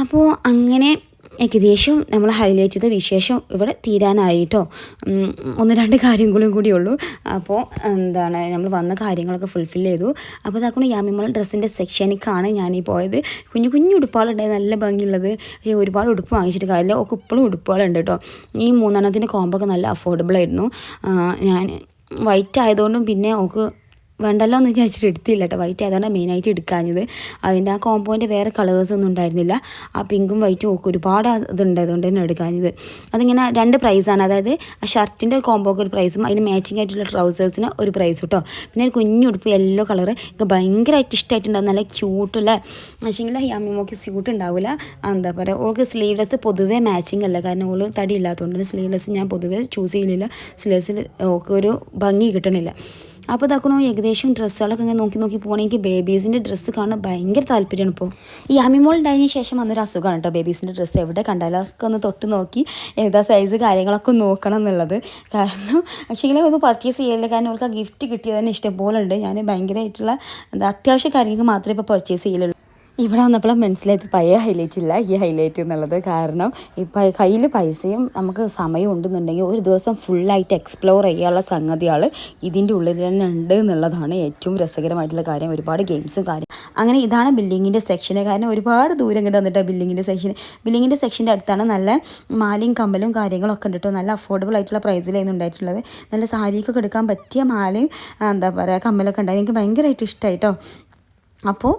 അപ്പോൾ അങ്ങനെ ഏകദേശം നമ്മൾ ഹൈലൈറ്റ് ചെയ്ത വിശേഷം ഇവിടെ തീരാനായിട്ടോ. ഒന്ന് രണ്ട് കാര്യങ്ങളും കൂടി ഉള്ളൂ. അപ്പോൾ എന്താണ് നമ്മൾ വന്ന കാര്യങ്ങളൊക്കെ ഫുൾഫിൽ ചെയ്തു. അപ്പോൾ ഇതാക്കണം യാമിമോൾ ഡ്രസ്സിന്റെ സെക്ഷനിക്കാണ് ഞാനീ പോയത്. കുഞ്ഞു കുഞ്ഞു ഉടുപ്പുകളുണ്ടായി നല്ല ഭംഗിയുള്ളത്. പക്ഷേ ഒരുപാട് ഉടുപ്പ് വാങ്ങിച്ചിട്ട് കാര്യമില്ല. ഒക്കെ ഇപ്പോഴും ഉടുപ്പുകളുണ്ട് കേട്ടോ. ഈ മൂന്നെണ്ണത്തിന്റെ കോമ്പൊക്കെ നല്ല അഫോർഡബിൾ ആയിരുന്നു. ഞാൻ വൈറ്റ് ആയതുകൊണ്ടും പിന്നെ ഒക്കെ വേണ്ടല്ലോ എന്ന് വിചാരിച്ചിട്ട് എടുത്തില്ല കേട്ടോ വൈറ്റ് അതാണ് മെയിനായിട്ട് എടുക്കാഞ്ഞത്. അതിന്റെ ആ കോമ്പോന്റെ വേറെ കളേഴ്സ് ഒന്നും ഉണ്ടായിരുന്നില്ല. ആ പിങ്കും വൈറ്റും ഒക്കെ ഒരുപാട് ഇതുണ്ട് അതുകൊണ്ട് തന്നെ എടുക്കാഞ്ഞത്. അതിങ്ങനെ രണ്ട് പ്രൈസാണ് അതായത് ആ ഷർട്ടിന്റെ ഒരു കോമ്പോക്ക് ഒരു പ്രൈസും അതിന് മാച്ചിങ് ആയിട്ടുള്ള ട്രൗസേഴ്സിന് ഒരു പ്രൈസ് കേട്ടോ പിന്നെ ഒരു കുഞ്ഞു ഉടുപ്പ് യെല്ലോ കളർ എനിക്ക് ഭയങ്കരമായിട്ട് ഇഷ്ടമായിട്ടുണ്ടാകും നല്ല ക്യൂട്ടല്ലേ പക്ഷേങ്കിൽ യാമിമോക്ക് സ്യൂട്ട് ഉണ്ടാവില്ല എന്താ പറയുക ഓൾക്ക് സ്ലീവ്ലെസ് പൊതുവേ മാച്ചിങ് അല്ല. കാരണം ഓൾ തടി ഇല്ലാത്തതുകൊണ്ട് സ്ലീവ്ലെസ് ഞാൻ പൊതുവേ ചൂസ് ചെയ്യലില്ല. സ്ലീവ്സിൽ ഓൾക്ക് ഒരു ഭംഗി കിട്ടണില്ല. അപ്പോൾ ഇതാക്കണോ ഏകദേശം ഡ്രസ്സുകളൊക്കെ ഇങ്ങനെ നോക്കി നോക്കി പോകണമെങ്കിൽ എനിക്ക് ബേബീസിന്റെ ഡ്രസ്സ് കാണാൻ ഭയങ്കര താല്പര്യമാണ് ഇപ്പോൾ ഈ അമിമോൾ ഉണ്ടായതിന് ശേഷം വന്നൊരു അസുഖമാണ് കേട്ടോ ബേബീസിന്റെ ഡ്രസ്സ്. എവിടെ കണ്ടാലൊക്കെ ഒന്ന് തൊട്ട് നോക്കി ഏതാ സൈസ് കാര്യങ്ങളൊക്കെ നോക്കണം എന്നുള്ളത്. കാരണം പക്ഷേ ഒന്ന് പർച്ചേസ് ചെയ്യലില്ല. കാരണം അവൾക്ക് ആ ഗിഫ്റ്റ് കിട്ടിയത് തന്നെ ഇഷ്ടംപോലെ ഉണ്ട്. ഞാൻ ഭയങ്കരമായിട്ടുള്ള എന്താ അത്യാവശ്യ കാര്യങ്ങൾക്ക് മാത്രമേ ഇപ്പോൾ പർച്ചേസ് ചെയ്യലുള്ളൂ. ഇവിടെ വന്നപ്പോൾ മനസ്സിലായത് പഴയ ഹൈലൈറ്റ് ഇല്ല ഈ ഹൈലൈറ്റ് എന്നുള്ളത്. കാരണം ഇപ്പം കയ്യിൽ പൈസയും നമുക്ക് സമയം ഉണ്ടെന്നുണ്ടെങ്കിൽ ഒരു ദിവസം ഫുള്ളായിട്ട് എക്സ്പ്ലോർ ചെയ്യാനുള്ള സംഗതികൾ ഇതിന്റെ ഉള്ളിൽ തന്നെ ഉണ്ട് എന്നുള്ളതാണ് ഏറ്റവും രസകരമായിട്ടുള്ള കാര്യം. ഒരുപാട് ഗെയിംസും കാര്യം അങ്ങനെ ഇതാണ് ബിൽഡിങ്ങിന്റെ സെക്ഷൻ കാരണം ഒരുപാട് ദൂരം ഇങ്ങോട്ട് വന്നിട്ട് ബിൽഡിങ്ങിന്റെ സെക്ഷൻ ബിൽഡിങ്ങിന്റെ സെക്ഷന്റെ അടുത്താണ് നല്ല മാലയും കമ്മലും കാര്യങ്ങളൊക്കെ ഉണ്ട് നല്ല അഫോർഡബിൾ ആയിട്ടുള്ള പ്രൈസിലായിരുന്നു ഉണ്ടായിട്ടുള്ളത്. നല്ല സാരിക്കൊക്കെ എടുക്കാൻ പറ്റിയ മാലയും എന്താ പറയുക കമ്മലൊക്കെ ഉണ്ടായി എനിക്ക് ഭയങ്കരമായിട്ട് ഇഷ്ടമായി കേട്ടോ അപ്പോൾ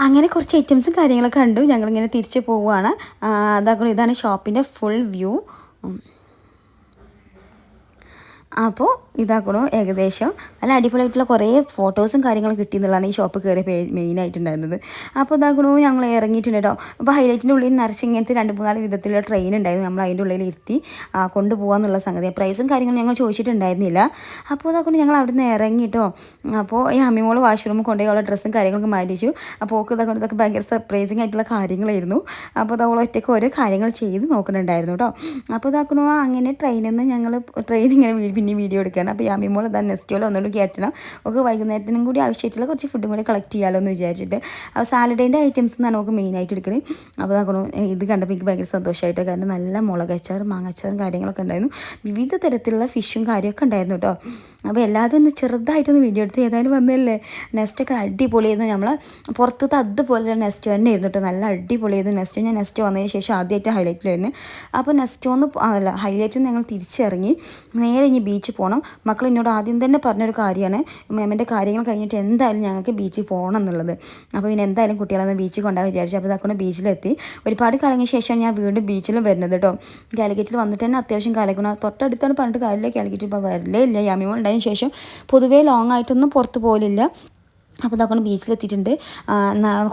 അങ്ങനെ കുറച്ച് ഐറ്റംസും കാര്യങ്ങളൊക്കെ കണ്ടു. ഞങ്ങളിങ്ങനെ തിരിച്ച് പോവുകയാണ്. അതാക്കണം ഇതാണ് ഷോപ്പിന്റെ ഫുൾ വ്യൂ അപ്പോൾ ഇതാക്കണോ ഏകദേശം. നല്ല അടിപൊളിയായിട്ടുള്ള കുറേ ഫോട്ടോസും കാര്യങ്ങളും കിട്ടിയെന്നുള്ളതാണ് ഈ ഷോപ്പ് കയറിയ മെയിൻ ആയിട്ടുണ്ടായിരുന്നത്. അപ്പോൾ ഇതാക്കണോ ഞങ്ങൾ ഇറങ്ങിയിട്ടുണ്ട് കേട്ടോ അപ്പോൾ ഹൈലൈറ്റിന്റെ ഉള്ളിൽ നിറച്ച് ഇങ്ങനത്തെ രണ്ട് മൂന്നാൽ വിധത്തിലുള്ള ട്രെയിൻ ഉണ്ടായിരുന്നു നമ്മൾ അതിന്റെ ഉള്ളിൽ ഇരുത്തി ആ, കൊണ്ടുപോകാന്നുള്ള സംഗതി. പ്രൈസും കാര്യങ്ങളും ഞങ്ങൾ ചോദിച്ചിട്ടുണ്ടായിരുന്നില്ല. അപ്പോൾ ഇതാക്കണോ ഞങ്ങൾ അവിടെ നിന്ന് ഇറങ്ങി കേട്ടോ അപ്പോൾ ഈ അമ്മിമോൾ വാഷ്റൂമിൽ കൊണ്ടുപോയി അവളുടെ ഡ്രസ്സും കാര്യങ്ങളൊക്കെ മാറ്റിച്ചു അപ്പോൾ ഓക്ക് ഇതാക്കണോ ഇതൊക്കെ ഭയങ്കര സർപ്രൈസിങ് ആയിട്ടുള്ള കാര്യങ്ങളായിരുന്നു. അപ്പോൾ അത് അവൾ ഒറ്റയ്ക്ക് ഓരോ കാര്യങ്ങൾ ചെയ്ത് നോക്കുന്നുണ്ടായിരുന്നു കേട്ടോ അപ്പോൾ ഇതാക്കണോ അങ്ങനെ ട്രെയിനിൽ നിന്ന് ഞങ്ങൾ ട്രെയിൻ ഇങ്ങനെ പിന്നെ വീഡിയോ എടുക്കുകയാണ് അപ്പോൾ യാമിമോൾ ഇതാ പോലെ ഒന്നുകൂടി കയറ്റണം ഒക്കെ വൈകുന്നേരത്തിനും കൂടി ആവശ്യമായിട്ടുള്ള കുറച്ച് ഫുഡും കൂടി കളക്ട് ചെയ്യാമല്ലോ എന്ന് വിചാരിച്ചിട്ട് അപ്പോൾ സാലഡേന്റെ ഐറ്റംസ് എന്നാണ് നമുക്ക് മെയിനായിട്ട് എടുക്കുന്നത് അപ്പോൾ ഇതാക്കണോ ഇത് കണ്ടപ്പോൾ എനിക്ക് ഭയങ്കര സന്തോഷമായിട്ട് കാരണം നല്ല മുളകച്ചാറും മാങ്ങച്ചാറും കാര്യങ്ങളൊക്കെ ഉണ്ടായിരുന്നു. വിവിധ തരത്തിലുള്ള ഫിഷും കാര്യമൊക്കെ ഉണ്ടായിരുന്നു കേട്ടോ അപ്പോൾ എല്ലാതും ഒന്ന് ചെറുതായിട്ടൊന്ന് വീഡിയോ എടുത്ത് ഏതായാലും വന്നതല്ലേ? നെസ്റ്റൊക്കെ അടിപൊളിയായിരുന്നു നമ്മൾ പുറത്തത്തെ അതുപോലെ നെസ്റ്റ് തന്നെ ആയിരുന്നു കേട്ടോ നല്ല അടിപൊളിയായിരുന്നു നെസ്റ്റ് ഞാൻ നെസ്റ്റ് വന്നതിന് ശേഷം ആദ്യമായിട്ട് ഹൈലൈറ്റിൽ വരുന്നത് അപ്പോൾ നെസ്റ്റ് ഒന്ന് പോ- അല്ല ഹൈലൈറ്റിൽ ഞങ്ങൾ തിരിച്ചിറങ്ങി. നേരെ ഇനി ബീച്ച് പോകണം മക്കൾ എന്നോട് ആദ്യം തന്നെ പറഞ്ഞൊരു കാര്യമാണ്. മാമിന്റെ കാര്യങ്ങൾ കഴിഞ്ഞിട്ട് എന്തായാലും ഞങ്ങൾക്ക് ബീച്ചിൽ പോകണം എന്നുള്ളത്. അപ്പോൾ പിന്നെ എന്തായാലും കുട്ടികളെ ബീച്ചിൽ കൊണ്ടാകാൻ വിചാരിച്ചു. അപ്പോൾ ഇതാക്കൊണ്ട് ബീച്ചിലെത്തി. ഒരുപാട് കലങ്ങിയ ശേഷം ഞാൻ വീണ്ടും ബീച്ചിലും വരുന്നത് കേട്ടോ. കാലിക്കറ്റിൽ വന്നിട്ട് തന്നെ അത്യാവശ്യം കാലിക്കണം തൊട്ടടുത്താണ് പറഞ്ഞിട്ട് കാര്യമില്ല. കാലിക്കറ്റ് ഇപ്പോൾ വരലേ ഇല്ല. യാമിമോൾ ഉണ്ടായതിന് ശേഷം പൊതുവേ ലോങ് ആയിട്ടൊന്നും പുറത്ത് പോലില്ല അപ്പോൾ ഇതാക്കൊണ്ട് ബീച്ചിലെത്തിയിട്ടുണ്ട്.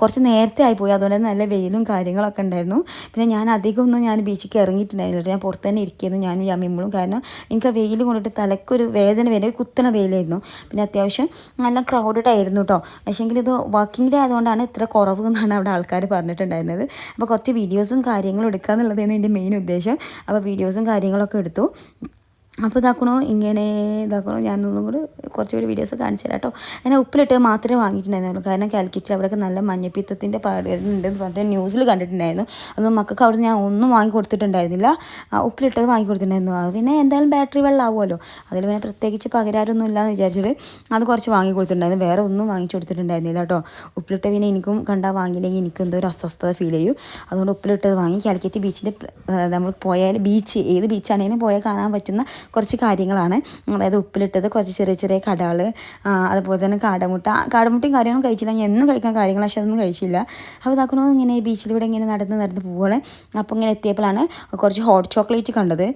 കുറച്ച് നേരത്തെ ആയിപ്പോയി. അതുകൊണ്ട് തന്നെ നല്ല വെയിലും കാര്യങ്ങളൊക്കെ ഉണ്ടായിരുന്നു. പിന്നെ ഞാൻ അധികം ഒന്നും ഞാൻ ബീച്ചിൽ ഇറങ്ങിയിട്ടുണ്ടായിരുന്നില്ല ഞാൻ പുറത്ത് തന്നെ ഇരിക്കുന്നു ഞാനും യമ്മിമ്മളും കാരണം എനിക്ക് വെയിൽ കൊണ്ടിട്ട് തലക്കൊരു വേദന വരെ. കുത്തണ വെയിലായിരുന്നു. പിന്നെ അത്യാവശ്യം നല്ല ക്രൗഡഡ് ആയിരുന്നു കേട്ടോ. പക്ഷേങ്കിൽ ഇത് വർക്കിംഗ് ഡേ ആയതുകൊണ്ടാണ് ഇത്ര കുറവ് എന്നാണ് അവിടെ ആൾക്കാർ പറഞ്ഞിട്ടുണ്ടായിരുന്നത്. അപ്പോൾ കുറച്ച് വീഡിയോസും കാര്യങ്ങളും എടുക്കുക എന്നുള്ളതായിരുന്നു എന്റെ മെയിൻ ഉദ്ദേശം. അപ്പോൾ വീഡിയോസും കാര്യങ്ങളൊക്കെ എടുത്തു. അപ്പോൾ ഇതാക്കണോ? ഇങ്ങനെ ഇതാക്കണോ? ഞാനൊന്നും കൂടി കുറച്ചുകൂടി വീഡിയോസ് കാണിച്ചു തരാം കേട്ടോ. അങ്ങനെ ഉപ്പിലിട്ട് മാത്രമേ വാങ്ങിയിട്ടുണ്ടായിരുന്നുള്ളൂ. കാരണം കാലിക്കറ്റിൽ അവിടെയൊക്കെ നല്ല മഞ്ഞപ്പിത്തത്തിന്റെ പാടുകളുണ്ടെന്ന് പറഞ്ഞിട്ട് ന്യൂസിൽ കണ്ടിട്ടുണ്ടായിരുന്നു. അത് മക്കൾക്ക് അവിടെ ഞാൻ ഒന്നും വാങ്ങി കൊടുത്തിട്ടുണ്ടായിരുന്നില്ല. ഉപ്പിലിട്ടത് വാങ്ങി കൊടുത്തിട്ടുണ്ടായിരുന്നു. അത് പിന്നെ എന്തായാലും ബാറ്ററി വെള്ളം ആവുമല്ലോ. അതിൽ പിന്നെ പ്രത്യേകിച്ച് പകരാരൊന്നും ഇല്ലയെന്ന് വിചാരിച്ചിട്ട് അത് കുറച്ച് വാങ്ങി കൊടുത്തിട്ടുണ്ടായിരുന്നു. വേറെ ഒന്നും വാങ്ങിച്ചു കൊടുത്തിട്ടുണ്ടായിരുന്നില്ല കേട്ടോ. ഉപ്പിലിട്ട പിന്നെ എനിക്കും കണ്ടാൽ വാങ്ങിയില്ലെങ്കിൽ എനിക്ക് എന്തോ ഒരു അസ്വസ്ഥത ഫീൽ ചെയ്യും. അതുകൊണ്ട് ഉപ്പിലിട്ടത് വാങ്ങി കാലിക്കറ്റ് ബീച്ചിന്റെ നമ്മൾ പോയാൽ ബീച്ച് ഏത് ബീച്ചാണെങ്കിലും പോയാൽ കാണാൻ പറ്റുന്ന കുറച്ച് കാര്യങ്ങളാണ്. അതായത് ഉപ്പിലിട്ടത് കുറച്ച് ചെറിയ ചെറിയ കടകൾ അതുപോലെ തന്നെ കാടമുട്ട. കാടമുട്ടയും കാര്യങ്ങളും കഴിച്ചില്ല. ഞാൻ എന്നും കഴിക്കാൻ കാര്യങ്ങൾ പക്ഷെ അതൊന്നും കഴിച്ചില്ല. അപ്പോൾ ഇതാക്കണോ ഇങ്ങനെ ബീച്ചിലൂടെ ഇങ്ങനെ നടന്ന് നടന്ന് പോവുകയാണ് അപ്പോൾ ഇങ്ങനെ എത്തിയപ്പോഴാണ് കുറച്ച് ഹോട്ട് ചോക്ലേറ്റ് കണ്ടത്.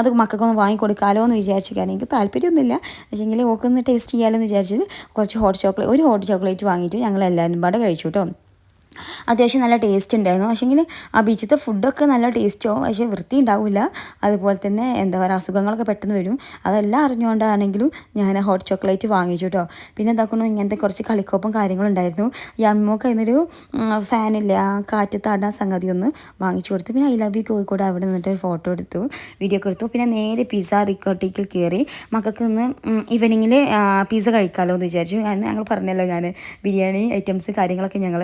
അത് മക്കൾക്കൊന്ന് വാങ്ങിക്കൊടുക്കാമല്ലോ എന്ന് വിചാരിച്ചു. കാരണം എനിക്ക് താല്പര്യമൊന്നുമില്ല. പക്ഷേങ്കിൽ ഓക്കൊന്ന് ടേസ്റ്റ് ചെയ്യാമല്ലോ എന്ന് വിചാരിച്ചിട്ട് കുറച്ച് ഹോട്ട് ചോക്ലേറ്റ് ഒരു ഹോട്ട് ചോക്ലേറ്റ് വാങ്ങിയിട്ട് ഞങ്ങൾ എല്ലാവരും പാടെ കഴിച്ചു കേട്ടോ. അത്യാവശ്യം നല്ല ടേസ്റ്റ് ഉണ്ടായിരുന്നു. പക്ഷേങ്കിൽ ആ ബീച്ചിലത്തെ ഫുഡൊക്കെ നല്ല ടേസ്റ്റോ പക്ഷേ വൃത്തി ഉണ്ടാവില്ല അതുപോലെ തന്നെ എന്താ പറയുക അസുഖങ്ങളൊക്കെ പെട്ടെന്ന് വരും. അതെല്ലാം അറിഞ്ഞുകൊണ്ടാണെങ്കിലും ഞാൻ ഹോട്ട് ചോക്ലേറ്റ് വാങ്ങിച്ചു കേട്ടോ പിന്നെ എന്താക്കണു ഇങ്ങനത്തെ കുറച്ച് കളിക്കോപ്പും കാര്യങ്ങളും ഉണ്ടായിരുന്നു. ഈ അമ്മയ്ക്ക് അതിനൊരു ഫാനില്ല ആ കാറ്റ് താടാൻ സംഗതി ഒന്ന് വാങ്ങിച്ചു കൊടുത്തു. പിന്നെ ഐ ലവ് യു കോഴിക്കോട് അവിടെ നിന്നിട്ട് ഒരു ഫോട്ടോ എടുത്തു വീഡിയോ എടുത്തു. പിന്നെ നേരെ പിസ്സ റിക്കോട്ടിക്ക് കയറി മക്കൾക്ക് ഇന്ന് ഈവനിങ്ങിൽ പിസ്സ കഴിക്കാമല്ലോ എന്ന് വിചാരിച്ചു. ഞാൻ ഞങ്ങൾ പറഞ്ഞല്ലോ ഞാൻ ബിരിയാണി ഐറ്റംസ് കാര്യങ്ങളൊക്കെ ഞങ്ങൾ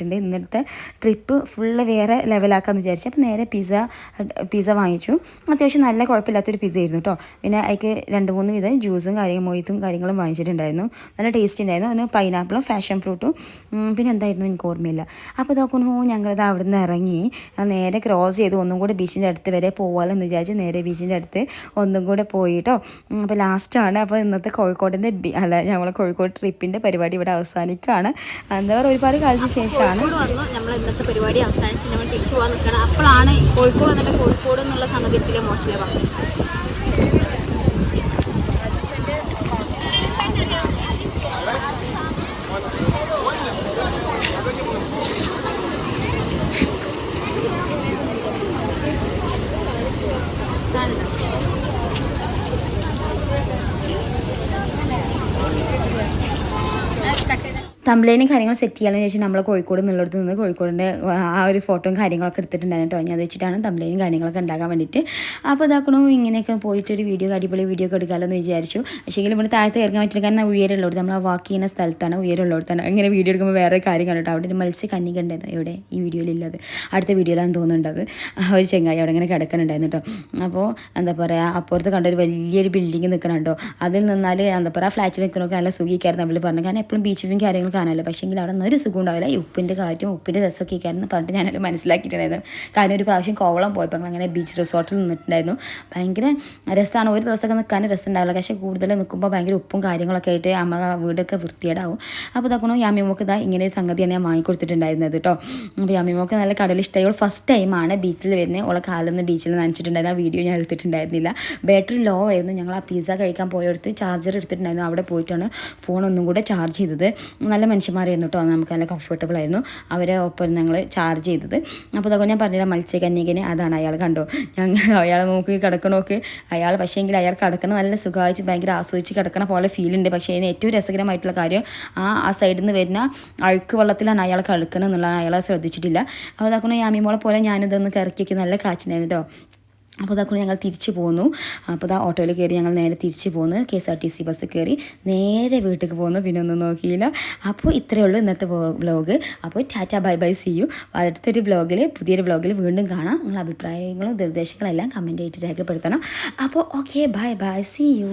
ഒഴിവാക്കിയിട്ടുണ്ട് ഇന്നത്തെ ട്രിപ്പ് ഫുള്ള് വേറെ ലെവലാക്കാമെന്ന് വിചാരിച്ചു. അപ്പോൾ നേരെ പിസ്സ പിസ്സ വാങ്ങിച്ചു. അത്യാവശ്യം നല്ല കുഴപ്പമില്ലാത്തൊരു പിസ്സ ആയിരുന്നു കേട്ടോ. പിന്നെ അതിക്ക് രണ്ട് മൂന്ന് വിധം ജ്യൂസും കാര്യങ്ങളും മൊയ്ത്തും കാര്യങ്ങളും വാങ്ങിച്ചിട്ടുണ്ടായിരുന്നു. നല്ല ടേസ്റ്റ് ഉണ്ടായിരുന്നു. അതിന് പൈനാപ്പിളും ഫാഷൻ ഫ്രൂട്ടും പിന്നെ എന്തായിരുന്നു എനിക്ക് ഓർമ്മയില്ല. അപ്പോൾ നോക്കുന്നു ഞങ്ങളത് അവിടെ നിന്ന് ഇറങ്ങി നേരെ ക്രോസ് ചെയ്ത്. ഒന്നും കൂടെ ബീച്ചിന്റെ അടുത്ത് വരെ പോകാമെന്ന് വിചാരിച്ച് നേരെ ബീച്ചിന്റെ അടുത്ത് ഒന്നും കൂടെ പോയിട്ടോ അപ്പോൾ ലാസ്റ്റാണ് അപ്പോൾ ഇന്നത്തെ കോഴിക്കോടിന്റെ അല്ല ഞങ്ങളെ കോഴിക്കോട് ട്രിപ്പിന്റെ പരിപാടി ഇവിടെ അവസാനിക്കുകയാണ് എന്താ പറയുക ഒരുപാട് കാലത്തിന് ശേഷമാണ്. വന്നു നമ്മൾ ഇന്നത്തെ പരിപാടി അവസാനിച്ച് നമ്മൾ തിരിച്ചു പോകാൻ നിൽക്കണം അപ്പോഴാണ് കോഴിക്കോട് വന്നിട്ട് കോഴിക്കോട് എന്നുള്ള സംഗതിയിലെ മോശം തമ്പ്ലേനും കാര്യങ്ങൾ സെറ്റ് ചെയ്യാമെന്ന് ചോദിച്ചാൽ നമ്മൾ കോഴിക്കോട് നിന്നുള്ളടത്ത് നിന്ന് കോഴിക്കോടിന്റെ ആ ഒരു ഫോട്ടോയും കാര്യങ്ങളൊക്കെ എടുത്തിട്ടുണ്ടായിരുന്നു കേട്ടോ. ഞാൻ അത് വെച്ചിട്ടാണ് തമ്പ്ലൈനും കാര്യങ്ങളൊക്കെ ഉണ്ടാക്കാൻ വേണ്ടിയിട്ട്. അപ്പോൾ ഇതാക്കണു ഇങ്ങനെയൊക്കെ പോയിട്ട് ഒരു വീഡിയോ അടിപൊളി വീഡിയോ ഒക്കെ എടുക്കാമല്ലോ എന്ന് വിചാരിച്ചു. പക്ഷേ ഇവിടെ താഴത്ത് ഇറങ്ങാൻ പറ്റില്ല. കാരണം ഉയരമുള്ളടത്ത് നമ്മൾ ആ വാക്ക് ചെയ്യുന്ന സ്ഥലത്താണ് ഉയരമുള്ളടത്താണ് ഇങ്ങനെ വീഡിയോ എടുക്കുമ്പോൾ വേറെ കാര്യം കണ്ടിട്ട് അവിടെ ഒരു മത്സ്യ കന്യക ഉണ്ടായിരുന്നു ഇവിടെ ഈ വീഡിയോയിലില്ലത് അടുത്ത വീഡിയോയിലാണ് തോന്നുന്നുണ്ടത് ഒരു ചെങ്ങായി അവിടെ ഇങ്ങനെ കിടക്കുന്നുണ്ടായിരുന്നു കേട്ടോ. അപ്പോൾ എന്താ പറയുക അപ്പുറത്ത് കണ്ട ഒരു വലിയൊരു ബിൽഡിംഗ് നിൽക്കണുണ്ടോ അതിൽ നിന്നാൽ എന്താ പറയുക ഫ്ലാറ്റിൽ നിൽക്കണമൊക്കെ നല്ല സുഖിക്കായിരുന്നു അവർ പറഞ്ഞു. കാരണം എപ്പോഴും ബീച്ച് വ്യൂവും കാര്യങ്ങളും കാണാമല്ലോ പക്ഷേ എങ്കിൽ അവിടെ നിന്ന് ഒരു സുഖം ഉണ്ടാവില്ല ഈ ഉപ്പിന്റെ കാറ്റും ഉപ്പിന്റെ രസമൊക്കെ ആയിരുന്നു പറഞ്ഞിട്ട് ഞാനത് മനസ്സിലാക്കിയിട്ടുണ്ടായിരുന്നു. കാരണം ഒരു പ്രാവശ്യം കോവളം പോയപ്പോൾ ഞങ്ങൾ അങ്ങനെ ബീച്ച് റിസോർട്ടിൽ നിന്നിട്ടുണ്ടായിരുന്നു. ഭയങ്കര രസമാണ്. ഒരു ദിവസമൊക്കെ നിൽക്കാൻ രസം ഉണ്ടാവില്ല പക്ഷേ കൂടുതൽ നിൽക്കുമ്പോൾ ഭയങ്കര ഉപ്പും കാര്യങ്ങളൊക്കെ ആയിട്ട് അമ്മ വീടൊക്കെ വൃത്തിയേടാവും അപ്പോൾ ഇതാക്കണോ യാമിമോക്ക് ഇതാ ഇങ്ങനെ സംഗതിയാണ് ഞാൻ വാങ്ങിക്കൊടുത്തിട്ടുണ്ടായിരുന്നത് കേട്ടോ. അപ്പോൾ യാമിമോക്ക് നല്ല കടൽ ഇഷ്ടമായി. ഫസ്റ്റ് ടൈമാണ് ബീച്ചിൽ വരുന്നത്. ഓളെ കാലിൽ ബീച്ചിൽ നനച്ചിട്ടുണ്ടായിരുന്നു ആ വീഡിയോ ഞാൻ എടുത്തിട്ടുണ്ടായിരുന്നില്ല. ബാറ്ററി ലോ ആയിരുന്നു. ഞങ്ങൾ ആ പിസ്സ കഴിക്കാൻ പോയെടുത്ത് ചാർജർ എടുത്തിട്ടുണ്ടായിരുന്നു. അവിടെ പോയിട്ടാണ് ഫോൺ ഒന്നും കൂടെ ചാർജ് ചെയ്തത്. നല്ല മനുഷ്യന്മാരായിരുന്നു കേട്ടോ. നമുക്ക് നല്ല കംഫർട്ടബിൾ ആയിരുന്നു. അവരെ ഒപ്പം ഞങ്ങൾ ചാർജ് ചെയ്തത്. അപ്പോൾ അതൊക്കെ ഞാൻ പറഞ്ഞില്ല മത്സ്യകന്യകനെ അതാണ് അയാൾ കണ്ടോ? ഞങ്ങൾ അയാൾ നോക്കി. കിടക്കണമൊക്കെ അയാൾ പക്ഷേങ്കിൽ അയാൾ കിടക്കണം നല്ല സുഖമായിട്ട് ഭയങ്കര ആസ്വദിച്ച് കിടക്കണ പോലെ ഫീൽ ഉണ്ട്. പക്ഷേ ഇതിന് ഏറ്റവും രസകരമായിട്ടുള്ള കാര്യം ആ ആ സൈഡിൽ നിന്ന് വരുന്ന അഴുക്ക് വെള്ളത്തിലാണ് അയാൾ കിടക്കണം എന്നുള്ളതാണ് അയാളെ ശ്രദ്ധിച്ചിട്ടില്ല. അപ്പോൾ അതാക്കണ യാമിമോളെ പോലെ ഞാനിതൊന്ന് കറക്കിയൊക്കെ നല്ല കാച്ചിനായിരുന്നു കേട്ടോ. അപ്പോൾ അതൊക്കെ ഞങ്ങൾ തിരിച്ചു പോന്നു. അപ്പോൾ ദാ ഓട്ടോയിൽ കയറി ഞങ്ങൾ നേരെ തിരിച്ചു പോന്നു. K S R T C bus കയറി നേരെ വീട്ടിൽ പോന്നു. പിന്നെ ഒന്നും നോക്കിയില്ല. അപ്പോൾ ഇത്രയേ ഉള്ളൂ ഇന്നത്തെ വ്ലോഗ് അപ്പോൾ tata bye bye see you. അടുത്തൊരു വ്ലോഗിൽ പുതിയൊരു വ്ലോഗിൽ വീണ്ടും കാണാം. നിങ്ങളുടെ അഭിപ്രായങ്ങളും നിർദ്ദേശങ്ങളും എല്ലാം കമന്റ് ആയിട്ട് രേഖപ്പെടുത്തണം. അപ്പോൾ okay bye bye see you.